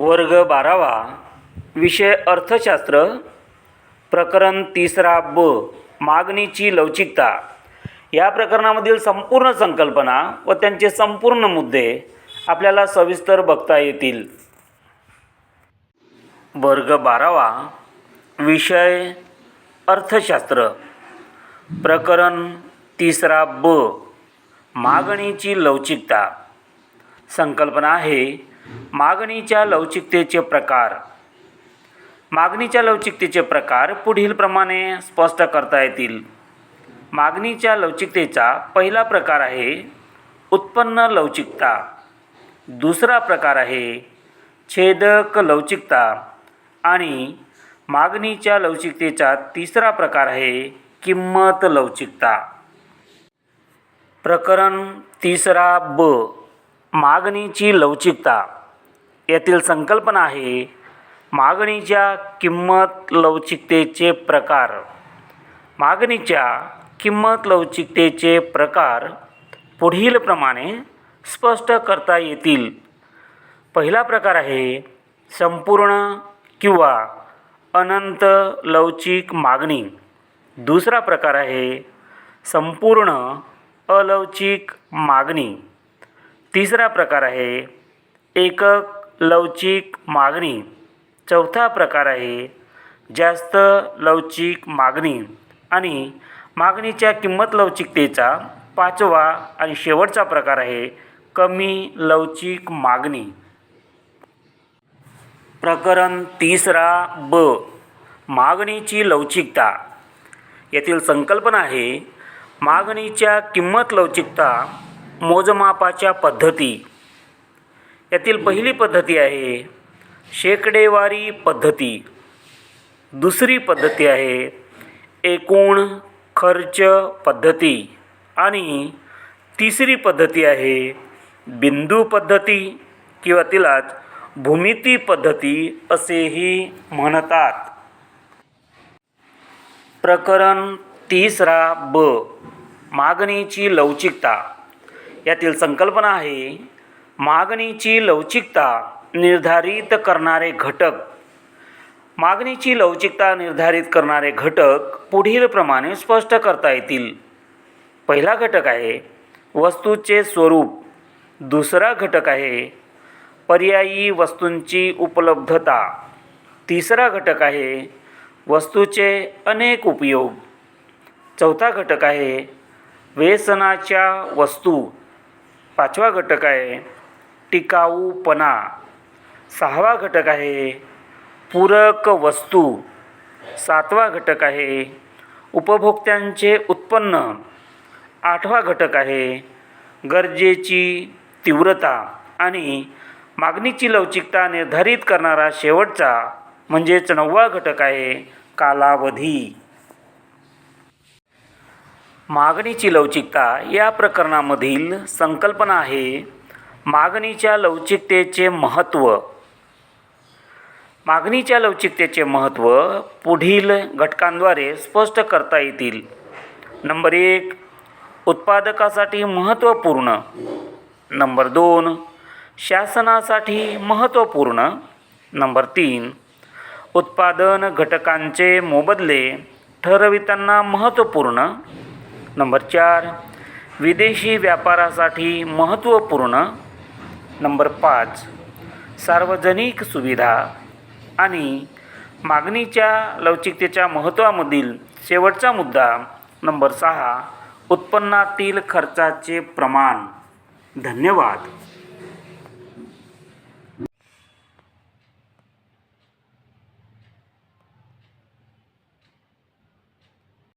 वर्ग बारावा विषय अर्थशास्त्र प्रकरण तिसरा ब मागणीची लवचिकता. या प्रकरणामधील संपूर्ण संकल्पना व त्यांचे संपूर्ण मुद्दे आपल्याला सविस्तर बघता येतील. वर्ग बारावा विषय अर्थशास्त्र प्रकरण तिसरा ब मागणीची लवचिकता. संकल्पना आहे मागणीच्या लवचिकतेचे प्रकार. मागणीच्या लवचिकतेचे प्रकार पुढीलप्रमाणे स्पष्ट करता येतील. मागणीच्या लवचिकतेचा पहिला प्रकार आहे उत्पन्न लवचिकता. दुसरा प्रकार आहे छेदक लवचिकता. आणि मागणीच्या लवचिकतेचा तिसरा प्रकार आहे किंमत लवचिकता. प्रकरण तिसरा ब. मागणीची लवचिकता. यातील संकल्पना आहे मागणीच्या किंमत लवचिकतेचे प्रकार. मागणीच्या किंमत लवचिकतेचे प्रकार पुढीलप्रमाणे स्पष्ट करता येतील. पहिला प्रकार आहे संपूर्ण किंवा अनंत लवचिक मागणी. दुसरा प्रकार आहे संपूर्ण अलवचिक मागणी. तिसरा प्रकार आहे एकक लवचिक मागणी. चौथा प्रकार आहे जास्त लवचिक मागणी आणि मागणीच्या किंमत लवचिकतेचा पाचवा आणि शेवटचा प्रकार आहे कमी लवचिक मागणी. प्रकरण तिसरा ब. मागणीची लवचिकता. येथील संकल्पना आहे मागणीच्या किंमत लवचिकता मोजमापाच्या पद्धती यातील पहिली पद्धती आहे शेकडेवारी पद्धती. दुसरी पद्धती आहे एकूण खर्च पद्धती. आणि तिसरी पद्धती आहे बिंदू पद्धती किंवा तिलाच भूमिती पद्धती असेही म्हणतात. प्रकरण तिसरा ब. मागणीची लवचिकता. यातील संकल्पना आहे मागणीची लवचिकता निर्धारित करणारे घटक. मागणीची लवचिकता निर्धारित करणारे घटक पुढीलप्रमाणे स्पष्ट करता येतील. पहिला घटक आहे वस्तूचे स्वरूप. दुसरा घटक आहे पर्यायी वस्तूंची उपलब्धता. तिसरा घटक आहे वस्तूचे अनेक उपयोग. चौथा घटक आहे व्यसनाच्या वस्तू. पाचवा घटक आहे टिकाऊपणा. सहावा घटक आहे पूरक वस्तू. सातवा घटक आहे उपभोक्त्यांचे उत्पन्न. आठवा घटक आहे गरजेची तीव्रता आणि मागणीची लवचिकता निर्धारित करणारा शेवटचा म्हणजेच नववा घटक आहे कालावधी. मागणीची लवचिकता या प्रकरणामधील संकल्पना आहे मागणीच्या लवचिकतेचे महत्त्व. मागणीच्या लवचिकतेचे महत्त्व पुढील घटकांद्वारे स्पष्ट करता येतील. नंबर एक उत्पादकासाठी महत्त्वपूर्ण. नंबर दोन शासनासाठी महत्त्वपूर्ण. नंबर तीन उत्पादन घटकांचे मोबदले ठरविताना महत्त्वपूर्ण. नंबर चार विदेशी व्यापारासाठी महत्त्वपूर्ण. नंबर पाच. सार्वजनिक सुविधा आणि मागणीच्या लवचिकतेच्या महत्त्वामधील शेवटचा मुद्दा नंबर सहा उत्पन्नातील खर्चाचे प्रमाण. धन्यवाद.